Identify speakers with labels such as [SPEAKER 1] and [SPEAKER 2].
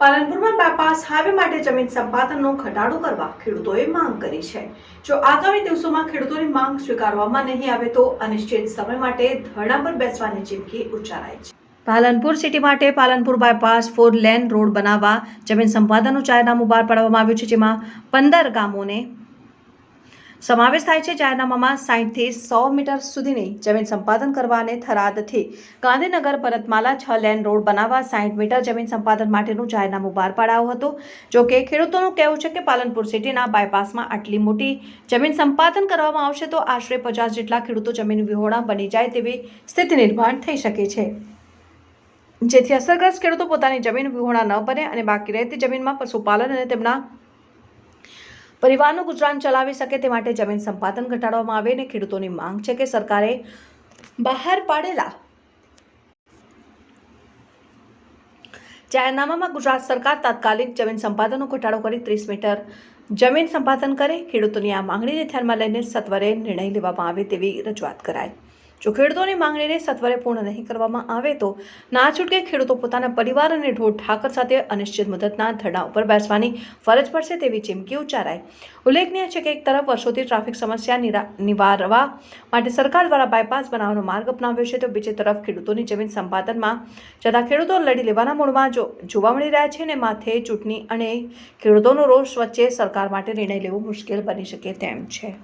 [SPEAKER 1] પાલનપુરમાં bypass highway માટે જમીન સંપાદનનો ઘટાડો કરવા ખેડૂતોએ માંગ કરી છે. જો આગામી દિવસોમાં ખેડૂતોની માંગ સ્વીકારવામાં નહીં આવે તો અનિશ્ચિત સમય માટે ધરણા પર બેસવાની ચીમકી ઉચ્ચારાઈ છે. પાલનપુર સિટી માટે Palanpur bypass four lane road બનાવવા જમીન સંપાદનનું જાહેરનામું બહાર પાડવામાં આવ્યું છે, જેમાં પંદર ગામોને સમાવેશ થાય છે જાહેરનામામાં સાહીઠથી સો મીટર સુધીની જમીન સંપાદન કરવા અને થરાદથી ગાંધીનગર પરતમાલા છ લેન રોડ બનાવવા સાહીઠ મીટર જમીન સંપાદન માટેનું જાહેરનામું બહાર પાડાયું હતું. જો કે ખેડૂતોનું કહેવું છે કે પાલનપુર સિટીના બાયપાસમાં આટલી મોટી જમીન સંપાદન કરવામાં આવશે તો આશરે પચાસ જેટલા ખેડૂતો જમીન વિહોણા બની જાય તેવી સ્થિતિ નિર્માણ થઈ શકે છે. જેથી અસરગ્રસ્ત ખેડૂતો પોતાની જમીન વિહોણા ન બને અને બાકી રહેતી જમીનમાં પશુપાલન અને તેમના પરિવારનું ગુજરાન ચલાવી શકે તે માટે જમીન સંપાદન ઘટાડવામાં આવે અને ખેડૂતોની માંગ છે કે સરકારે બહાર પાડેલા જાહેરનામામાં ગુજરાત સરકાર તાત્કાલિક જમીન સંપાદનનો ઘટાડો કરી ત્રીસ મીટર જમીન સંપાદન કરે. ખેડૂતોની આ માંગણીને ધ્યાનમાં લઈને સત્વરે નિર્ણય લેવામાં આવે તેવી રજૂઆત કરાય જો ખેડૂતોની માંગણીને સત્વરે પૂર્ણ નહીં કરવામાં આવે તો ના છૂટકે ખેડૂતો પોતાના પરિવાર અને ઢોર ઠાકર સાથે અનિશ્ચિત મુદતના ધરણા ઉપર બેસવાની ફરજ પડશે તેવી ચીમકી ઉચ્ચારાય ઉલ્લેખનીય છે કે એક તરફ વર્ષોથી ટ્રાફિક સમસ્યા નિવારવા માટે સરકાર દ્વારા બાયપાસ બનાવવાનો માર્ગ અપનાવ્યો છે, તો બીજી તરફ ખેડૂતોની જમીન સંપાદનમાં જતા ખેડૂતો લડી લેવાના મૂળમાં જો, જોવા મળી રહ્યા છે ને માથે ચૂંટણી અને ખેડૂતોનો રોષ વચ્ચે સરકાર માટે નિર્ણય લેવો મુશ્કેલ બની શકે તેમ છે.